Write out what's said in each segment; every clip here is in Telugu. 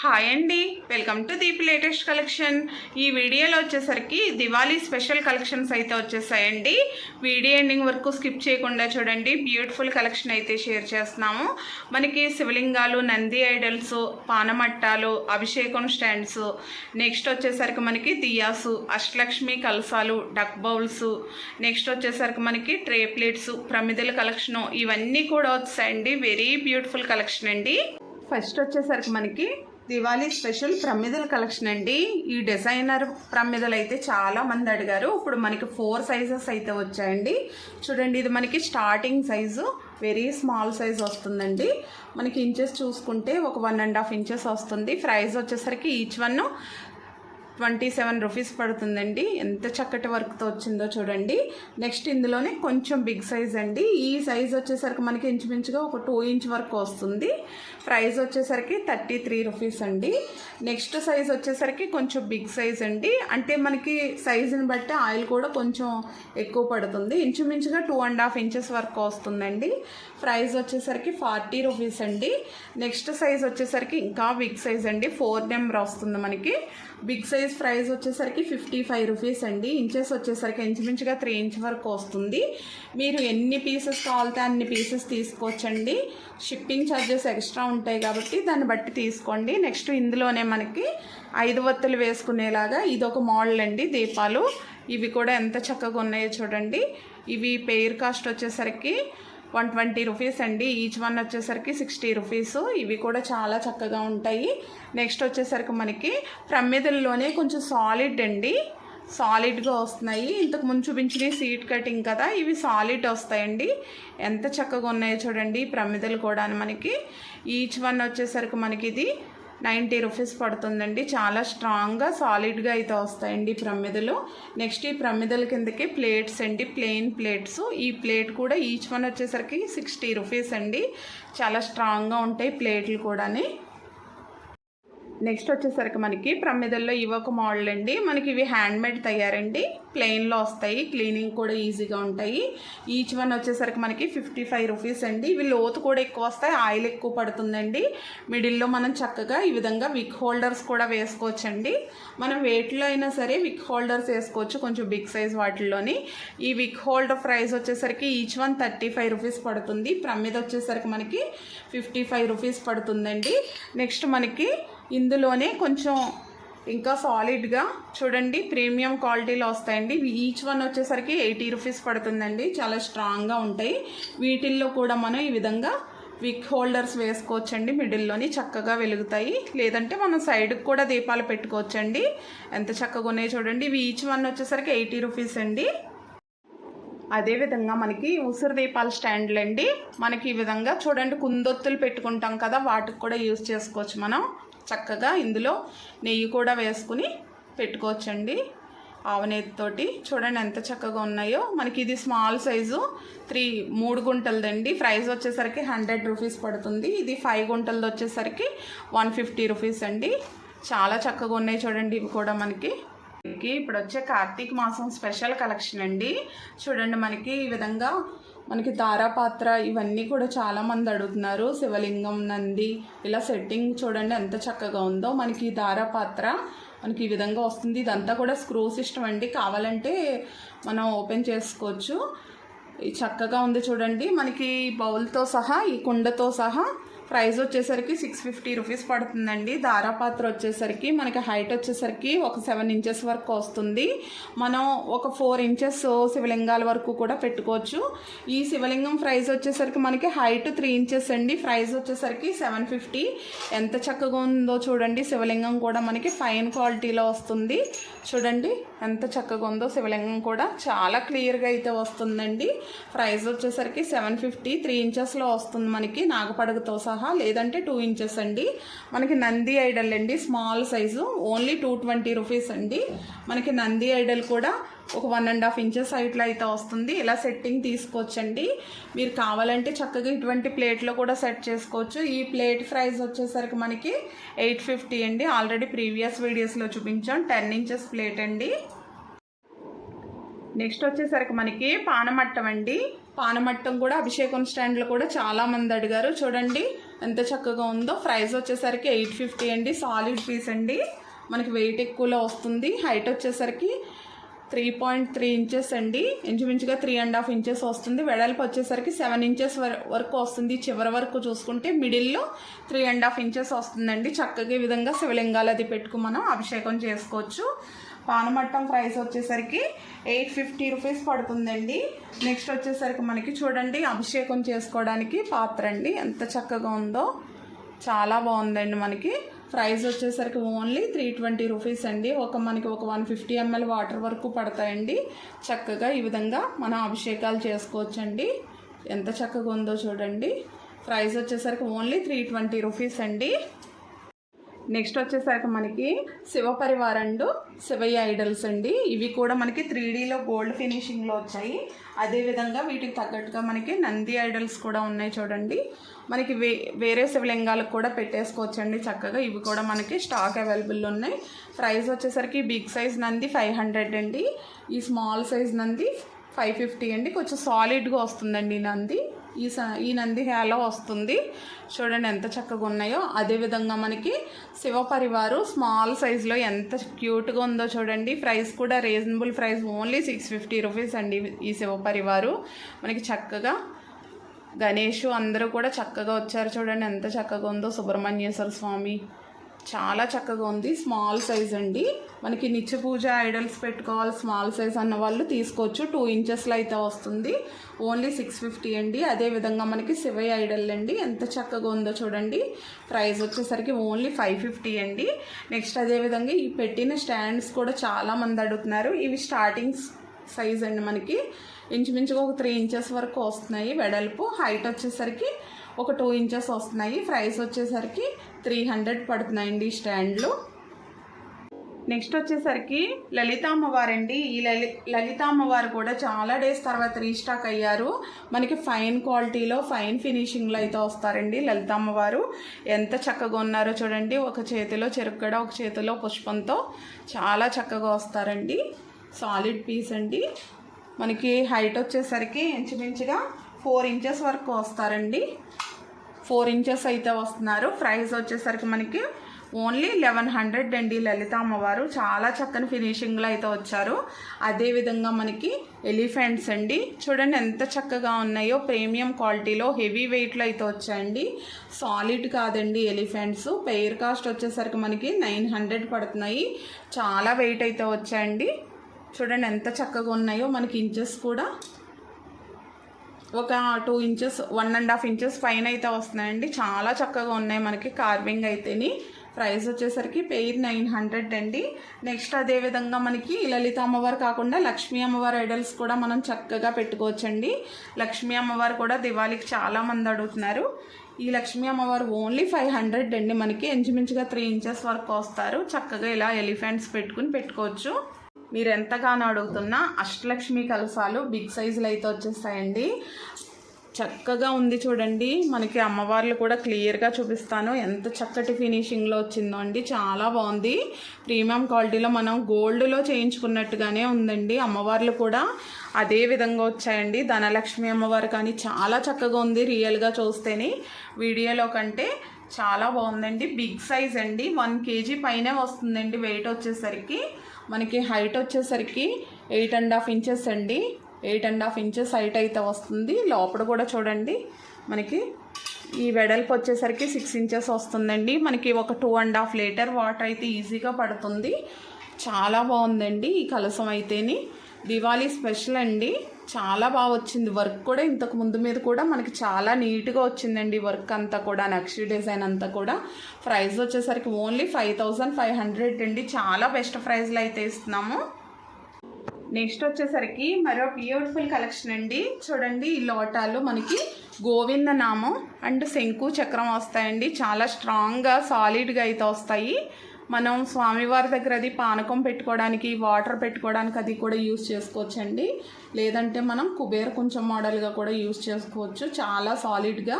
హాయ్ అండి. Welcome to Deep latest collection. ఈ వీడియోలో వచ్చేసరికి దివాళీ స్పెషల్ కలెక్షన్స్ అయితే వచ్చేసాయండి. వీడియో ఎండింగ్ వరకు స్కిప్ చేయకుండా చూడండి. బ్యూటిఫుల్ కలెక్షన్ అయితే షేర్ చేస్తున్నాము. మనకి శివలింగాలు నంది ఐడల్స్ పానమట్టాలు అభిషేకం స్టాండ్స్. నెక్స్ట్ వచ్చేసరికి మనకి దియాసు అష్టలక్ష్మి కలసాలు డక్ బౌల్స్. నెక్స్ట్ వచ్చేసరికి మనకి ట్రే ప్లేట్స్ ప్రమిదల కలెక్షను ఇవన్నీ కూడా వచ్చాయండి వెరీ బ్యూటిఫుల్ కలెక్షన్ అండి. ఫస్ట్ వచ్చేసరికి మనకి దివాళీ స్పెషల్ ప్రమిదల కలెక్షన్ అండి. ఈ డిజైనర్ ప్రమిదలు అయితే చాలా మంది అడిగారు. ఇప్పుడు మనకి ఫోర్ సైజెస్ అయితే వచ్చాయండి. చూడండి ఇది మనకి starting size very small size వస్తుందండి. మనకి ఇంచెస్ చూసుకుంటే ఒక వన్ అండ్ హాఫ్ ఇంచెస్ వస్తుంది. ప్రైస్ వచ్చేసరికి each one twenty seven rupees పడుతుందండి. ఎంత చక్కటి వర్క్తో వచ్చిందో చూడండి. నెక్స్ట్ ఇందులోనే కొంచెం బిగ్ సైజ్ అండి. ఈ సైజ్ వచ్చేసరికి మనకి ఇంచుమించుగా ఒక టూ ఇంచ్ వరకు వస్తుంది. ప్రైస్ వచ్చేసరికి థర్టీ త్రీ రూపీస్ అండి. నెక్స్ట్ సైజ్ వచ్చేసరికి కొంచెం బిగ్ సైజ్ అండి. అంటే మనకి సైజుని బట్టి ఆయిల్ కూడా కొంచెం ఎక్కువ పడుతుంది. ఇంచుమించుగా టూ అండ్ హాఫ్ ఇంచెస్ వరకు వస్తుందండి. ప్రైస్ వచ్చేసరికి ఫార్టీ రూపీస్ అండి. నెక్స్ట్ సైజ్ వచ్చేసరికి ఇంకా బిగ్ సైజ్ అండి. ఫోర్ నెంబర్ వస్తుంది మనకి. బిగ్ సైజ్ ప్రైస్ వచ్చేసరికి ఫిఫ్టీ ఫైవ్ రూపీస్ అండి. ఇంచెస్ వచ్చేసరికి ఇంచుమించుగా త్రీ ఇంచ్ వరకు వస్తుంది. మీరు ఎన్ని పీసెస్ కావాలితే అన్ని పీసెస్ తీసుకోవచ్చండి. షిప్పింగ్ ఛార్జెస్ ఎక్స్ట్రా ఉంటాయి కాబట్టి దాన్ని బట్టి తీసుకోండి. నెక్స్ట్ ఇందులోనే మనకి ఐదు వత్తులు వేసుకునేలాగా ఇది ఒక మోడల్ అండి దీపాలు. ఇవి కూడా ఎంత చక్కగా ఉన్నాయో చూడండి. ఇవి పెయిర్ కాస్ట్ వచ్చేసరికి వన్ ట్వంటీ రూపీస్ అండి. ఈచ్ వన్ వచ్చేసరికి సిక్స్టీ రూపీస్. ఇవి కూడా చాలా చక్కగా ఉంటాయి. నెక్స్ట్ వచ్చేసరికి మనకి ప్రమిదల్లోనే కొంచెం సాలిడ్ అండి. సాలిడ్గా వస్తున్నాయి. ఇంతకు ముందు చూపించిన సీట్ కటింగ్ కదా ఇవి సాలిడ్ వస్తాయండి. ఎంత చక్కగా ఉన్నాయో చూడండి ప్రమిదలు కూడా మనకి. ఈచ్ వన్ వచ్చేసరికి మనకి ఇది నైంటీ రూపీస్ పడుతుందండి. చాలా స్ట్రాంగ్గా సాలిడ్గా అయితే వస్తాయండి ప్రమిదలు. నెక్స్ట్ ఈ ప్రమిదల కిందకి ప్లేట్స్ అండి. Plain plates. ఈ ప్లేట్ కూడా ఈచ్ వన్ వచ్చేసరికి సిక్స్టీ రూపీస్ అండి. చాలా స్ట్రాంగ్గా ఉంటాయి ప్లేట్లు కూడాని. నెక్స్ట్ వచ్చేసరికి మనకి ప్రమిదల్లో ఇవొక ఒక మోడల్ అండి. మనకి ఇవి హ్యాండ్ మేడ్ తయారండి. ప్లెయిన్లో వస్తాయి. క్లీనింగ్ కూడా ఈజీగా ఉంటాయి. ఈచ్ వన్ వచ్చేసరికి మనకి ఫిఫ్టీ ఫైవ్ రూపీస్ అండి. ఇవి లోతు కూడా ఎక్కువ వస్తాయి. ఆయిల్ ఎక్కువ పడుతుందండి. మిడిల్లో మనం చక్కగా ఈ విధంగా విక్ హోల్డర్స్ కూడా వేసుకోవచ్చండి. మనం వెయిట్లో అయినా సరే విక్ హోల్డర్స్ వేసుకోవచ్చు. కొంచెం బిగ్ సైజ్ వాటిల్లోని. ఈ విక్ హోల్డర్ ప్రైస్ వచ్చేసరికి each one thirty five rupees పడుతుంది. ప్రమిద వచ్చేసరికి మనకి ఫిఫ్టీ ఫైవ్ రూపీస్ పడుతుందండి. నెక్స్ట్ మనకి ఇందులోనే కొంచెం ఇంకా సాలిడ్గా చూడండి ప్రీమియం క్వాలిటీలో వస్తాయండి. ఈచ్ వన్ వచ్చేసరికి ఎయిటీ రూపీస్ పడుతుందండి. చాలా స్ట్రాంగ్గా ఉంటాయి. వీటిల్లో కూడా మనం ఈ విధంగా విక్ హోల్డర్స్ వేసుకోవచ్చండి. మిడిల్లోని చక్కగా వెలుగుతాయి. లేదంటే మనం సైడ్కి కూడా దీపాలు పెట్టుకోవచ్చండి. ఎంత చక్కగా ఉన్నాయో చూడండి. ఇవి ఈచ్ వన్ వచ్చేసరికి ఎయిటీ రూపీస్ అండి. అదేవిధంగా మనకి ఉసిరి దీపాల స్టాండ్లు అండి మనకి ఈ విధంగా చూడండి కుందొత్తులు పెట్టుకుంటాం కదా వాటికి కూడా యూజ్ చేసుకోవచ్చు మనం. చక్కగా ఇందులో నెయ్యి కూడా వేసుకుని పెట్టుకోవచ్చండి. ఆవనేతితోటి చూడండి ఎంత చక్కగా ఉన్నాయో. మనకి ఇది స్మాల్ సైజు త్రీ మూడు గుంటలదండి. ప్రైస్ వచ్చేసరికి హండ్రెడ్ రూపీస్ పడుతుంది. ఇది ఫైవ్ గుంటలది వచ్చేసరికి వన్ ఫిఫ్టీ రూపీస్ అండి. చాలా చక్కగా ఉన్నాయి చూడండి ఇవి కూడా మనకి. మనకి ఇప్పుడు వచ్చే కార్తీక మాసం స్పెషల్ కలెక్షన్ అండి. చూడండి మనకి ఈ విధంగా మనకి తారాపాత్ర ఇవన్నీ కూడా చాలామంది అడుగుతున్నారు. శివలింగం నంది ఇలా సెట్టింగ్ చూడండి ఎంత చక్కగా ఉందో. మనకి ఈ తారాపాత్ర మనకి ఈ విధంగా వస్తుంది. ఇదంతా కూడా స్క్రూ సిస్టమ్ అండి. కావాలంటే మనం ఓపెన్ చేసుకోవచ్చు. చక్కగా ఉంది చూడండి. మనకి బౌల్తో సహా ఈ కుండతో సహా ప్రైస్ వచ్చేసరికి సిక్స్ ఫిఫ్టీ రూపీస్ పడుతుందండి. దారాపాత్ర వచ్చేసరికి మనకి హైట్ వచ్చేసరికి ఒక సెవెన్ ఇంచెస్ వరకు వస్తుంది. మనం ఒక ఫోర్ ఇంచెస్ శివలింగాల వరకు కూడా పెట్టుకోవచ్చు. ఈ శివలింగం ప్రైస్ వచ్చేసరికి మనకి హైట్ త్రీ ఇంచెస్ అండి. ప్రైస్ వచ్చేసరికి సెవెన్ ఫిఫ్టీ. ఎంత చక్కగా ఉందో చూడండి. శివలింగం కూడా మనకి ఫైన్ క్వాలిటీలో వస్తుంది. చూడండి ఎంత చక్కగా ఉందో శివలింగం కూడా చాలా క్లియర్గా అయితే వస్తుందండి. ప్రైస్ వచ్చేసరికి సెవెన్ ఫిఫ్టీ. త్రీ ఇంచెస్లో వస్తుంది మనకి నాగపడగతో సహా. లేదంటే టూ ఇంచెస్ అండి. మనకి నంది ఐడల్ అండి small size only two twenty rupees అండి. మనకి నంది ఐడల్ కూడా ఒక వన్ అండ్ హాఫ్ ఇంచెస్ హైట్లో అయితే వస్తుంది. ఇలా సెట్టింగ్ తీసుకోవచ్చండి. మీరు కావాలంటే చక్కగా ఇటువంటి ప్లేట్లో కూడా సెట్ చేసుకోవచ్చు. ఈ ప్లేట్ ప్రైస్ వచ్చేసరికి మనకి ఎయిట్ ఫిఫ్టీ అండి. ఆల్రెడీ ప్రీవియస్ వీడియోస్లో చూపించాం. టెన్ ఇంచెస్ ప్లేట్ అండి. నెక్స్ట్ వచ్చేసరికి మనకి పానమట్టం అండి. పానమట్టం కూడా అభిషేకం స్టాండ్లో కూడా చాలామంది అడిగారు. చూడండి. ఎంత చక్కగా ఉందో. ప్రైస్ వచ్చేసరికి ఎయిట్ ఫిఫ్టీ అండి. సాలిడ్ పీస్ అండి. మనకి వెయిట్ ఎక్కువలో వస్తుంది. హైట్ వచ్చేసరికి త్రీ పాయింట్ త్రీ ఇంచెస్ అండి. ఇంచుమించుగా త్రీ అండ్ హాఫ్ ఇంచెస్ వస్తుంది. వెడల్పు వచ్చేసరికి సెవెన్ ఇంచెస్ వరకు వస్తుంది. చివరి వరకు చూసుకుంటే మిడిల్లో త్రీ అండ్ హాఫ్ ఇంచెస్ వస్తుందండి. చక్కగా విధంగా శివలింగాలు అది పెట్టుకు మనం అభిషేకం చేసుకోవచ్చు. పానమట్టం ప్రైస్ వచ్చేసరికి ఎయిట్ ఫిఫ్టీ రూపీస్ పడుతుందండి. నెక్స్ట్ వచ్చేసరికి మనకి చూడండి అభిషేకం చేసుకోవడానికి పాత్ర అండి. ఎంత చక్కగా ఉందో చాలా బాగుందండి మనకి. ప్రైస్ వచ్చేసరికి ఓన్లీ త్రీ ట్వంటీ రూపీస్ అండి. ఒక మనకి ఒక వన్ ఫిఫ్టీ ఎంఎల్ వాటర్ వరకు పడతాయండి. చక్కగా ఈ విధంగా మనం అభిషేకాలు చేసుకోవచ్చండి. ఎంత చక్కగా ఉందో చూడండి. ప్రైస్ వచ్చేసరికి ఓన్లీ త్రీ ట్వంటీ రూపీస్ అండి. నెక్స్ట్ వచ్చేసరికి మనకి శివ పరివారండు శివయ్య ఐడల్స్ అండి. ఇవి కూడా మనకి త్రీ డీలో గోల్డ్ ఫినిషింగ్లో వచ్చాయి. అదేవిధంగా వీటికి తగ్గట్టుగా మనకి నంది ఐడల్స్ కూడా ఉన్నాయి చూడండి. మనకి వే వేరే శివలింగాలకు కూడా పెట్టేసుకోవచ్చండి చక్కగా. ఇవి కూడా మనకి స్టాక్ అవైలబుల్ ఉన్నాయి. ప్రైస్ వచ్చేసరికి big size Nandi five hundred అండి. ఈ small size Nandi five fifty అండి. కొంచెం సాలిడ్గా వస్తుందండి నంది. ఈ స ఈ నంది హేలో వస్తుంది. చూడండి ఎంత చక్కగా ఉన్నాయో. అదేవిధంగా మనకి శివ పరివారు స్మాల్ సైజులో ఎంత క్యూట్గా ఉందో చూడండి. ప్రైస్ కూడా reasonable price only six fifty rupees అండి ఈ శివ పరివారు మనకి చక్కగా గణేషు అందరూ కూడా చక్కగా వచ్చారు చూడండి. ఎంత చక్కగా ఉందో సుబ్రహ్మణ్యేశ్వర స్వామి చాలా చక్కగా ఉంది. స్మాల్ సైజ్ అండి. మనకి నిత్య పూజ ఐడల్స్ పెట్టుకోవాలి స్మాల్ సైజ్ అన్న వాళ్ళు తీసుకోవచ్చు. టూ ఇంచెస్లో అయితే వస్తుంది. ఓన్లీ సిక్స్ ఫిఫ్టీ అండి. అదేవిధంగా మనకి శివై ఐడల్ అండి. ఎంత చక్కగా ఉందో చూడండి. ప్రైస్ వచ్చేసరికి ఓన్లీ ఫైవ్ ఫిఫ్టీ అండి. నెక్స్ట్ అదేవిధంగా ఈ పెట్టిన స్టాండ్స్ కూడా చాలా మంది అడుగుతున్నారు. ఇవి స్టార్టింగ్ సైజ్ అండి మనకి. ఇంచుమించుగా ఒక త్రీ ఇంచెస్ వరకు వస్తున్నాయి వెడల్పు. హైట్ వచ్చేసరికి ఒక టూ ఇంచెస్ వస్తున్నాయి. ప్రైస్ వచ్చేసరికి త్రీ హండ్రెడ్ పడుతున్నాయండి స్టాండ్లు. నెక్స్ట్ వచ్చేసరికి లలిత అమ్మవారండి ఈ లలి లలిత అమ్మవారు కూడా చాలా డేస్ తర్వాత రీస్టాక్ అయ్యారు. మనకి ఫైన్ క్వాలిటీలో ఫైన్ ఫినిషింగ్లో అయితే వస్తారండి లలిత అమ్మవారు ఎంత చక్కగా ఉన్నారో చూడండి. ఒక చేతిలో చెరుగ్గడ ఒక చేతిలో పుష్పంతో చాలా చక్కగా వస్తారండి. సాలిడ్ పీస్ అండి. మనకి హైట్ వచ్చేసరికి ఇంచుమించుగా ఫోర్ ఇంచెస్ వరకు వస్తారండి. ఫోర్ ఇంచెస్ అయితే వస్తున్నారు. ప్రైస్ వచ్చేసరికి మనకి ఓన్లీ లెవెన్ హండ్రెడ్ అండి. లలిత అమ్మవారు చాలా చక్కని ఫినిషింగ్లో అయితే వచ్చారు. అదేవిధంగా మనకి ఎలిఫెంట్స్ అండి. చూడండి ఎంత చక్కగా ఉన్నాయో. ప్రీమియం క్వాలిటీలో హెవీ వెయిట్లో అయితే వచ్చాయండి. సాలిడ్ కాదండి ఎలిఫెంట్స్. పెయిర్ కాస్ట్ వచ్చేసరికి మనకి నైన్ హండ్రెడ్ పడుతున్నాయి. చాలా వెయిట్ అయితే వచ్చాయండి. చూడండి ఎంత చక్కగా ఉన్నాయో మనకి ఇంచెస్ కూడా. ఒక two inches one and half inches పైన అయితే వస్తున్నాయండి. చాలా చక్కగా ఉన్నాయి మనకి కార్వింగ్ అయితేని. ప్రైస్ వచ్చేసరికి పెయిర్ నైన్ హండ్రెడ్ అండి. నెక్స్ట్ అదేవిధంగా మనకి లలిత అమ్మవారు కాకుండా లక్ష్మీ అమ్మవారి ఐడల్స్ కూడా మనం చక్కగా పెట్టుకోవచ్చండి. లక్ష్మీ అమ్మవారు కూడా దివాళీకి చాలామంది అడుగుతున్నారు. ఈ లక్ష్మీ అమ్మవారు ఓన్లీ ఫైవ్ హండ్రెడ్ అండి. మనకి ఇంచుమించుగా త్రీ ఇంచెస్ వరకు వస్తారు. చక్కగా ఇలా ఎలిఫెంట్స్ పెట్టుకుని పెట్టుకోవచ్చు. మీరు ఎంతగానో అడుగుతున్నా అష్టలక్ష్మి కలసాలు బిగ్ సైజులు అయితే వచ్చేస్తాయండి. చక్కగా ఉంది చూడండి. మనకి అమ్మవార్లు కూడా క్లియర్గా చూపిస్తాను. ఎంత చక్కటి ఫినిషింగ్లో వచ్చిందో అండి. చాలా బాగుంది. ప్రీమియం క్వాలిటీలో మనం గోల్డ్లో చేయించుకున్నట్టుగానే ఉందండి. అమ్మవార్లు కూడా అదే విధంగా వచ్చాయండి. ధనలక్ష్మి అమ్మవారు కానీ చాలా చక్కగా ఉంది రియల్గా చూస్తేనే. వీడియోలో కంటే చాలా బాగుందండి. బిగ్ సైజ్ అండి. వన్ కేజీ పైనే వస్తుందండి వెయిట్ వచ్చేసరికి. మనకి హైట్ వచ్చేసరికి ఎయిట్ అండ్ హాఫ్ ఇంచెస్ అండి. Eight and half inches height అయితే వస్తుంది. లోపల కూడా చూడండి మనకి ఈ వెడల్పు వచ్చేసరికి సిక్స్ ఇంచెస్ వస్తుందండి. మనకి ఒక two and half litre water అయితే ఈజీగా పడుతుంది. చాలా బాగుందండి ఈ కలసం అయితేని. దివాళీ స్పెషల్ అండి. చాలా బాగా వచ్చింది. వర్క్ కూడా ఇంతకు ముందు మీద కూడా మనకి చాలా నీట్గా వచ్చిందండి వర్క్ అంతా కూడా నక్షి డిజైన్ అంతా కూడా. ప్రైస్ వచ్చేసరికి only five thousand five hundred అండి. చాలా బెస్ట్ ప్రైస్లో అయితే ఇస్తున్నాము. నెక్స్ట్ వచ్చేసరికి మరో బ్యూటిఫుల్ కలెక్షన్ అండి. చూడండి ఈ లోటాలు మనకి గోవింద నామం అండ్ శంకు చక్రం వస్తాయండి. చాలా స్ట్రాంగ్గా సాలిడ్గా అయితే వస్తాయి. మనం స్వామివారి దగ్గర అది పానకం పెట్టుకోవడానికి వాటర్ పెట్టుకోవడానికి అది కూడా యూస్ చేసుకోవచ్చండి. లేదంటే మనం కుబేర్ కొంచెం మోడల్గా కూడా యూస్ చేసుకోవచ్చు. చాలా సాలిడ్గా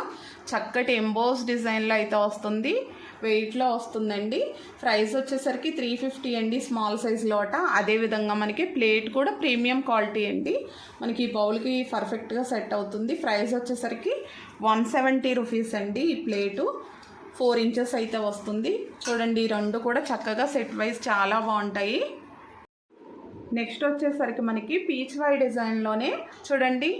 చక్కటి ఎంబోస్ డిజైన్లో అయితే వస్తుంది. వెయిట్లో వస్తుందండి. ప్రైస్ వచ్చేసరికి త్రీ ఫిఫ్టీ అండి స్మాల్ సైజ్ లోట అదేవిధంగా మనకి ప్లేట్ కూడా ప్రీమియం క్వాలిటీ అండి. మనకి ఈ బౌల్కి పర్ఫెక్ట్గా సెట్ అవుతుంది. ప్రైస్ వచ్చేసరికి వన్ సెవెంటీ రూపీస్ అండి ఈ ప్లేటు ఫోర్ ఇంచెస్ అయితే వస్తుంది. చూడండి ఈ రెండు కూడా చక్కగా సెట్ వైజ్ చాలా బాగుంటాయి. నెక్స్ట్ వచ్చేసరికి మనకి పీచ్ వై డిజైన్లోనే చూడండి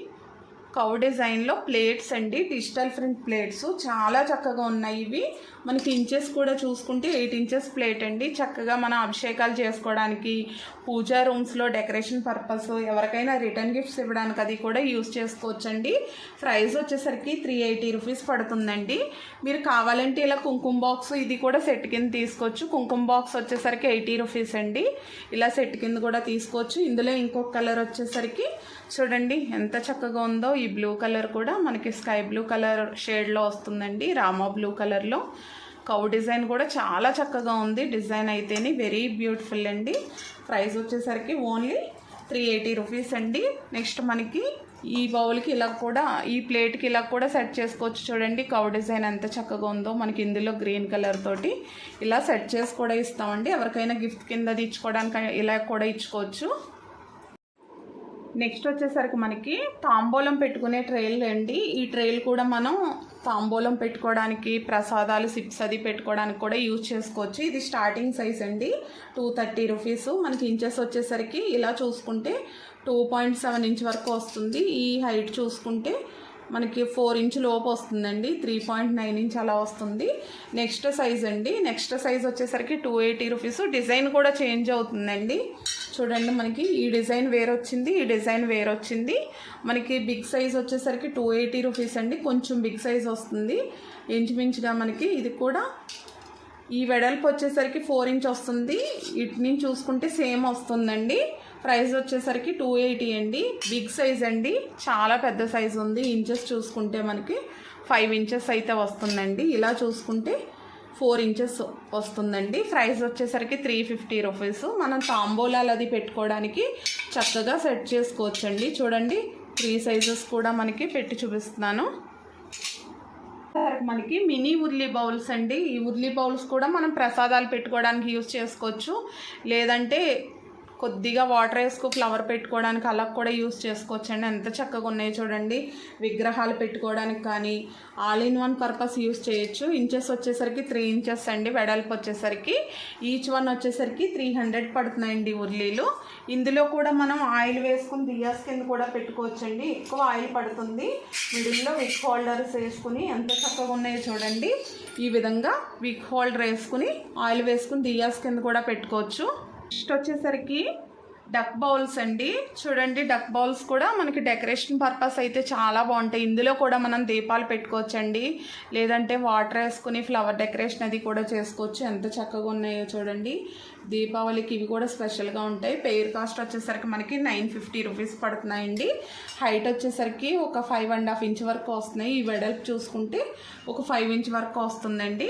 కౌ డిజైన్లో ప్లేట్స్ అండి. Digital print plates. చాలా చక్కగా ఉన్నాయి ఇవి. మనకి ఇంచెస్ కూడా చూసుకుంటే ఎయిట్ ఇంచెస్ ప్లేట్ అండి. చక్కగా మన అభిషేకాలు చేసుకోవడానికి పూజా రూమ్స్లో డెకరేషన్ పర్పస్ ఎవరికైనా రిటర్న్ గిఫ్ట్స్ ఇవ్వడానికి అది కూడా యూస్ చేసుకోవచ్చండి. ప్రైస్ వచ్చేసరికి త్రీ ఎయిటీ రూపీస్ పడుతుందండి. మీరు కావాలంటే ఇలా కుంకుమ బాక్స్ ఇది కూడా సెట్ కింద తీసుకోవచ్చు. కుంకుమ బాక్స్ వచ్చేసరికి ఎయిటీ రూపీస్ అండి. ఇలా సెట్ కింద కూడా తీసుకోవచ్చు. ఇందులో ఇంకొక కలర్ వచ్చేసరికి చూడండి ఎంత చక్కగా ఉందో ఈ బ్లూ కలర్ కూడా మనకి స్కై బ్లూ కలర్ షేడ్లో వస్తుందండి. రామా బ్లూ కలర్లో కౌ డిజైన్ కూడా చాలా చక్కగా ఉంది. డిజైన్ అయితేనే వెరీ బ్యూటిఫుల్ అండి. ప్రైస్ వచ్చేసరికి ఓన్లీ త్రీ ఎయిటీ రూపీస్ అండి. నెక్స్ట్ మనకి ఈ బౌల్కి ఇలా కూడా ఈ ప్లేట్కి ఇలా కూడా సెట్ చేసుకోవచ్చు చూడండి. కౌ డిజైన్ ఎంత చక్కగా ఉందో మనకి ఇందులో గ్రీన్ కలర్ తోటి ఇలా సెట్ చేసి కూడా ఇస్తామండి. ఎవరికైనా గిఫ్ట్ కింద అది ఇచ్చుకోవడానికి ఇలా కూడా ఇచ్చుకోవచ్చు. నెక్స్ట్ వచ్చేసరికి మనకి తాంబూలం పెట్టుకునే ట్రైల్ అండి. ఈ ట్రైల్ కూడా మనం తాంబూలం పెట్టుకోవడానికి ప్రసాదాలు సిప్స్ అది పెట్టుకోవడానికి కూడా యూజ్ చేసుకోవచ్చు. ఇది స్టార్టింగ్ సైజ్ అండి. టూ థర్టీ రూపీస్ మనకి ఇంచెస్ వచ్చేసరికి ఇలా చూసుకుంటే టూ పాయింట్ సెవెన్ ఇంచ్ వరకు వస్తుంది. ఈ హైట్ చూసుకుంటే మనకి ఫోర్ ఇంచ్ లోపు వస్తుందండి. త్రీ పాయింట్ నైన్ ఇంచ్ అలా వస్తుంది. నెక్స్ట్ సైజ్ అండి. నెక్స్ట్ సైజ్ వచ్చేసరికి టూ ఎయిటీ రూపీస్. డిజైన్ కూడా చేంజ్ అవుతుందండి. చూడండి మనకి ఈ డిజైన్ వేరే వచ్చింది ఈ డిజైన్ వేరే వచ్చింది. మనకి బిగ్ సైజ్ వచ్చేసరికి టూ ఎయిటీ రూపీస్ అండి. కొంచెం బిగ్ సైజ్ వస్తుంది. ఇంచుమించుగా మనకి ఇది కూడా ఈ వెడల్పు వచ్చేసరికి ఫోర్ ఇంచ్ వస్తుంది. ఇటు నుంచి చూసుకుంటే సేమ్ వస్తుందండి. ప్రైస్ వచ్చేసరికి టూ ఎయిటీ అండి. బిగ్ సైజ్ అండి. చాలా పెద్ద సైజ్ ఉంది. ఇంచెస్ చూసుకుంటే మనకి ఫైవ్ ఇంచెస్ అయితే వస్తుందండి. ఇలా చూసుకుంటే ఫోర్ ఇంచెస్ వస్తుందండి. ప్రైస్ వచ్చేసరికి త్రీ ఫిఫ్టీ రూపీస్. మనం తాంబూలాలు అది పెట్టుకోవడానికి చక్కగా సెట్ చేసుకోవచ్చండి. చూడండి త్రీ సైజెస్ కూడా మనకి పెట్టి చూపిస్తున్నాను. మనకి మినీ ఉర్లీ బౌల్స్ అండి. ఈ ఉర్లీ బౌల్స్ కూడా మనం ప్రసాదాలు పెట్టుకోవడానికి యూస్ చేసుకోవచ్చు. లేదంటే కొద్దిగా వాటర్ వేసుకు ఫ్లవర్ పెట్టుకోవడానికి అలా కూడా యూస్ చేసుకోవచ్చు అండి ఎంత చక్కగా ఉన్నాయో చూడండి. విగ్రహాలు పెట్టుకోవడానికి కానీ all in one purpose use చేయొచ్చు. ఇంచెస్ వచ్చేసరికి త్రీ ఇంచెస్ అండి. వెడల్పు వచ్చేసరికి ఈచ్ వన్ వచ్చేసరికి త్రీ హండ్రెడ్ పడుతున్నాయండి ఉర్లీలు. ఇందులో కూడా మనం ఆయిల్ వేసుకుని దియాస్ కింద కూడా పెట్టుకోవచ్చండి. ఎక్కువ ఆయిల్ పడుతుంది. మిడిల్లో విక్ హోల్డర్స్ వేసుకుని ఎంత చక్కగా ఉన్నాయో చూడండి. ఈ విధంగా విక్ హోల్డర్ వేసుకుని ఆయిల్ వేసుకుని దియాస్ కింద కూడా పెట్టుకోవచ్చు. నెక్స్ట్ వచ్చేసరికి డక్ బౌల్స్ అండి. చూడండి డక్ బౌల్స్ కూడా మనకి డెకరేషన్ పర్పస్ అయితే చాలా బాగుంటాయి. ఇందులో కూడా మనం దీపాలు పెట్టుకోవచ్చండి. లేదంటే వాటర్ వేసుకుని ఫ్లవర్ డెకరేషన్ అది కూడా చేసుకోవచ్చు. ఎంత చక్కగా ఉన్నాయో చూడండి. దీపావళికి ఇవి కూడా స్పెషల్గా ఉంటాయి. పెయిర్ కాస్ట్ వచ్చేసరికి మనకి నైన్ ఫిఫ్టీ రూపీస్ పడుతున్నాయండి. హైట్ వచ్చేసరికి ఒక ఫైవ్ అండ్ హాఫ్ ఇంచ్ వరకు వస్తున్నాయి. ఈ వెడల్పు చూసుకుంటే ఒక ఫైవ్ ఇంచ్ వరకు వస్తుందండి.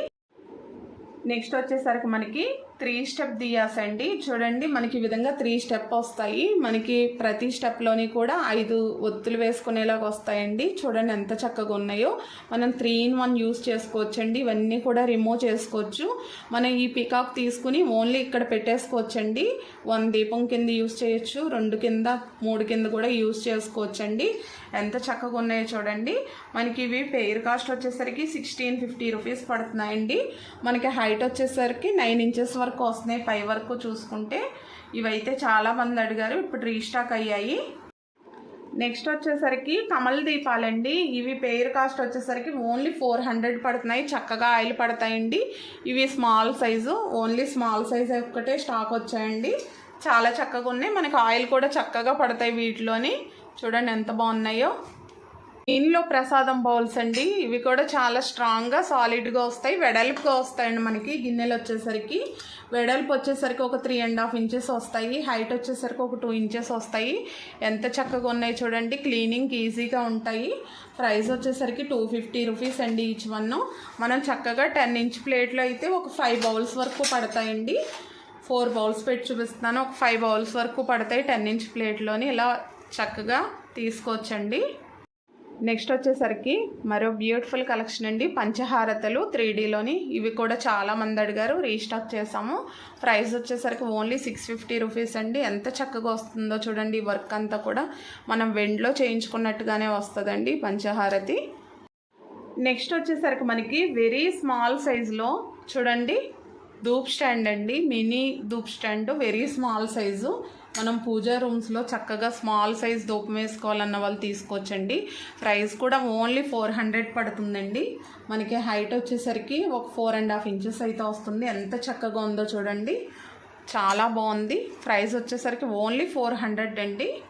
నెక్స్ట్ వచ్చేసరికి మనకి త్రీ స్టెప్ దియాస్ అండి. చూడండి మనకి ఈ విధంగా త్రీ స్టెప్ వస్తాయి. మనకి ప్రతి స్టెప్లోని కూడా ఐదు ఒత్తులు వేసుకునేలాగా వస్తాయండి. చూడండి ఎంత చక్కగా ఉన్నాయో. మనం త్రీ ఇన్ వన్ యూస్ చేసుకోవచ్చండి. ఇవన్నీ కూడా రిమూవ్ చేసుకోవచ్చు. మనం ఈ పికాక్ తీసుకుని ఓన్లీ ఇక్కడ పెట్టేసుకోవచ్చండి. వన్ దీపం కింద యూస్ చేయొచ్చు. రెండు కింద మూడు కింద కూడా యూస్ చేసుకోవచ్చండి. ఎంత చక్కగా ఉన్నాయో చూడండి. మనకి ఇవి పెయిర్ కాస్ట్ వచ్చేసరికి సిక్స్టీన్ ఫిఫ్టీ రూపీస్ పడుతున్నాయండి. మనకి హైట్ వచ్చేసరికి నైన్ ఇంచెస్ వరకు వస్తున్నాయి పై వరకు చూసుకుంటే ఇవైతే చాలా మంది అడిగారు ఇప్పుడు రీస్టాక్ అయ్యాయి. నెక్స్ట్ వచ్చేసరికి కమల్ దీపాలండి. ఇవి పేర్ కాస్ట్ వచ్చేసరికి ఓన్లీ ఫోర్ హండ్రెడ్ పడుతున్నాయి. చక్కగా ఆయిల్ పడతాయండి. ఇవి small size only small size ఒక్కటే స్టాక్ వచ్చాయండి. చాలా చక్కగా ఉన్నాయి. మనకి ఆయిల్ కూడా చక్కగా పడతాయి వీటిలోని. చూడండి ఎంత బాగున్నాయో. దీనిలో ప్రసాదం బౌల్స్ అండి. ఇవి కూడా చాలా స్ట్రాంగ్గా సాలిడ్గా వస్తాయి. వెడల్పుగా వస్తాయండి మనకి గిన్నెలు వచ్చేసరికి. వెడల్పు వచ్చేసరికి ఒక త్రీ అండ్ హాఫ్ ఇంచెస్ వస్తాయి. హైట్ వచ్చేసరికి ఒక టూ ఇంచెస్ వస్తాయి. ఎంత చక్కగా ఉన్నాయి చూడండి. క్లీనింగ్ ఈజీగా ఉంటాయి. ప్రైస్ వచ్చేసరికి టూ ఫిఫ్టీ రూపీస్ అండి ఈచ్ వన్ మనం చక్కగా టెన్ ఇంచ్ ప్లేట్లో అయితే ఒక ఫైవ్ బౌల్స్ వరకు పడతాయండి. ఫోర్ బౌల్స్ పెట్టి చూపిస్తున్నాను. ఒక ఫైవ్ బౌల్స్ వరకు పడతాయి. టెన్ ఇంచ్ ప్లేట్లోని ఇలా చక్కగా తీసుకోవచ్చండి. నెక్స్ట్ వచ్చేసరికి మరో బ్యూటిఫుల్ కలెక్షన్ అండి. పంచహారతలు త్రీ డీలోని ఇవి కూడా చాలా మంది అడిగారు రీస్టాక్ చేసాము ప్రైస్ వచ్చేసరికి ఓన్లీ సిక్స్ ఫిఫ్టీ రూపీస్ అండి. ఎంత చక్కగా వస్తుందో చూడండి వర్క్ అంతా కూడా మనం వెండ్లో చేయించుకున్నట్టుగానే వస్తుందండి పంచహారతి నెక్స్ట్ వచ్చేసరికి మనకి వెరీ స్మాల్ సైజులో చూడండి ధూప్ స్టాండ్ అండి. Mini dhoop stand very small size. మనం పూజా రూమ్స్లో చక్కగా స్మాల్ సైజ్ దూపం వేసుకోవాలన్న వాళ్ళు తీసుకోవచ్చండి. ప్రైస్ కూడా ఓన్లీ ఫోర్ హండ్రెడ్ పడుతుందండి. మనకి హైట్ వచ్చేసరికి ఒక ఫోర్ అండ్ హాఫ్ ఇంచెస్ అయితే వస్తుంది. ఎంత చక్కగా ఉందో చూడండి. చాలా బాగుంది. ప్రైస్ వచ్చేసరికి ఓన్లీ ఫోర్ హండ్రెడ్ అండి.